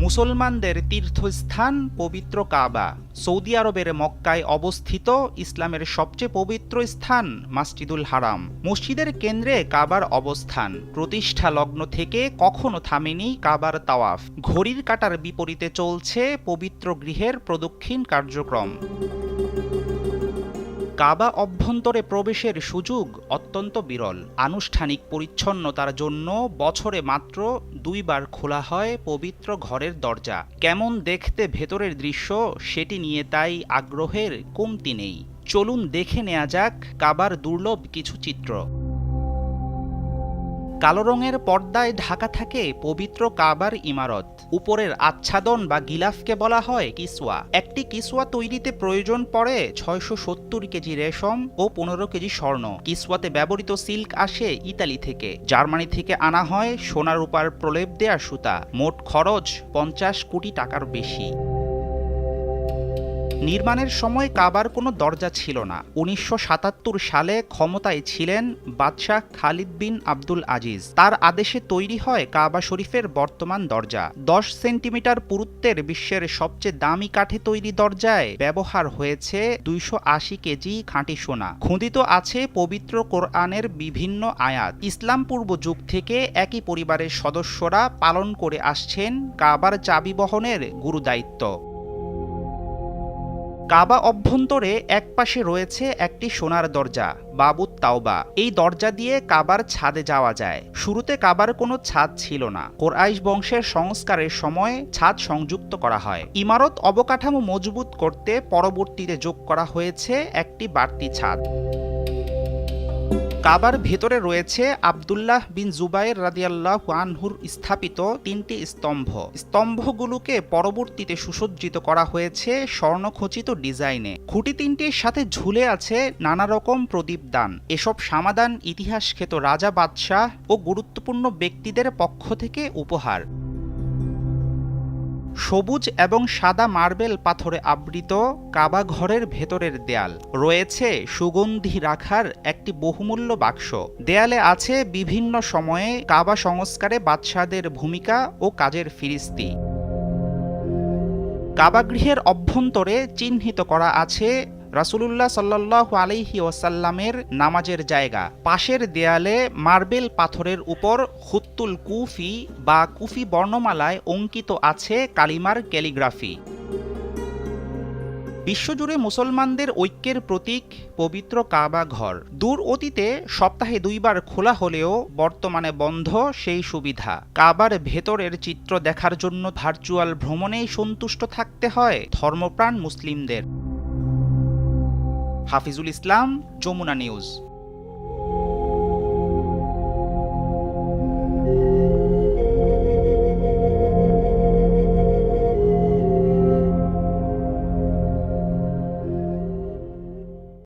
মুসলমানদের তীর্থস্থান পবিত্র কাবা, সৌদি আরবের মক্কায় অবস্থিত ইসলামের সবচেয়ে পবিত্র স্থান মাসজিদুল হারাম। মসজিদের কেন্দ্রে কাবার অবস্থান। প্রতিষ্ঠা লগ্ন থেকে কখনো থামেনি কাবার তাওয়াফ। ঘড়ির কাটার বিপরীতে চলছে পবিত্র গৃহের প্রদক্ষিণ কার্যক্রম। কাবা অভ্যন্তরে প্রবেশের সুযোগ অত্যন্ত বিরল। আনুষ্ঠানিক পরিচ্ছন্নতার জন্য বছরে মাত্র দুইবার খোলা হয় পবিত্র ঘরের দরজা। কেমন দেখতে ভেতরের দৃশ্য, সেটি নিয়ে তাই আগ্রহের কমতি নেই। চলুন দেখে নেওয়া যাক কাবার দুর্লভ কিছু চিত্র। কালো রঙের পর্দায় ঢাকা থাকে পবিত্র কাবার ইমারত। উপরের আচ্ছাদন বা গিলাফকে বলা হয় কিসওয়া। একটি কিসওয়া তৈরিতে প্রয়োজন পড়ে ছয়শো সত্তর কেজি রেশম ও পনেরো কেজি স্বর্ণ। কিসওয়াতে ব্যবহৃত সিল্ক আসে ইতালি থেকে। জার্মানি থেকে আনা হয় সোনার রূপার প্রলেপ দেয়া সুতা। মোট খরচ পঞ্চাশ কোটি টাকার বেশি। নির্মাণের সময় কাবার কোনো দরজা ছিল না। উনিশশো সাতাত্তর সালে ক্ষমতায় ছিলেন বাদশাহ খালিদ বিন আব্দুল আজিজ। তার আদেশে তৈরি হয় কাবা শরীফের বর্তমান দরজা। দশ সেন্টিমিটার পুরুত্বের বিশ্বের সবচেয়ে দামি কাঠে তৈরি দরজায় ব্যবহার হয়েছে দুইশো আশি কেজি খাঁটি সোনা। খুঁদিত আছে পবিত্র কোরআনের বিভিন্ন আয়াত। ইসলাম পূর্ব যুগ থেকে একই পরিবারের সদস্যরা পালন করে আসছেন কাবার চাবি বহনের গুরুদায়িত্ব। কাবা অভ্যন্তরে এক পাশে রয়েছে একটি সোনার দরজা, বাবুত তাওবা। এই দরজা দিয়ে কাবার ছাদে যাওয়া যায়। শুরুতে কাবার কোনো ছাদ ছিল না। কোরআইশ বংশের সংস্কারের সময় ছাদ সংযুক্ত করা হয়। ইমারত অবকাঠামো মজবুত করতে পরবর্তীতে যোগ করা হয়েছে একটি বাড়তি ছাদ। কাবার ভেতরে রয়েছে আবদুল্লাহ বিন জুবাইর রাদিয়াল্লাহ আনহুর স্থাপিত তিনটি স্তম্ভ। স্তম্ভগুলোকে পরবর্তীতে সুসজ্জিত করা হয়েছে স্বর্ণখচিত ডিজাইনে। খুঁটি তিনটির সাথে ঝুলে আছে নানা রকম প্রদীপ দান। এসব সমাধান ইতিহাস খ্যাত রাজা বাদশাহ ও গুরুত্বপূর্ণ ব্যক্তিদের পক্ষ থেকে উপহার। সবুজ এবং সাদা মার্বেল পাথরে আবৃত কাবা ঘরের ভেতরের দেয়াল। রয়েছে সুগন্ধি রাখার একটি বহুমূল্য বাক্স। দেয়ালে আছে বিভিন্ন সময়ে কাবা সংস্কারে বাদশাদের ভূমিকা ও কাজের ফিরিস্তি। কাবাগৃহের অভ্যন্তরে চিহ্নিত করা আছে রাসুলুল্লাহ সাল্লাহ আলাইহি ওয়াসাল্লামের নামাজের জায়গা। পাশের দেয়ালে মার্বেল পাথরের উপর হুত্তুল কুফি বা কুফি বর্ণমালায় অঙ্কিত আছে কালিমার ক্যালিগ্রাফি। বিশ্বজুড়ে মুসলমানদের ঐক্যের প্রতীক পবিত্র কাবা ঘর। দূর অতীতে সপ্তাহে দুইবার খোলা হলেও বর্তমানে বন্ধ সেই সুবিধা। কাবার ভেতরের চিত্র দেখার জন্য ভার্চুয়াল ভ্রমণেই সন্তুষ্ট থাকতে হয় ধর্মপ্রাণ মুসলিমদের। হাফিজুল ইসলাম যমুনা নিউজ।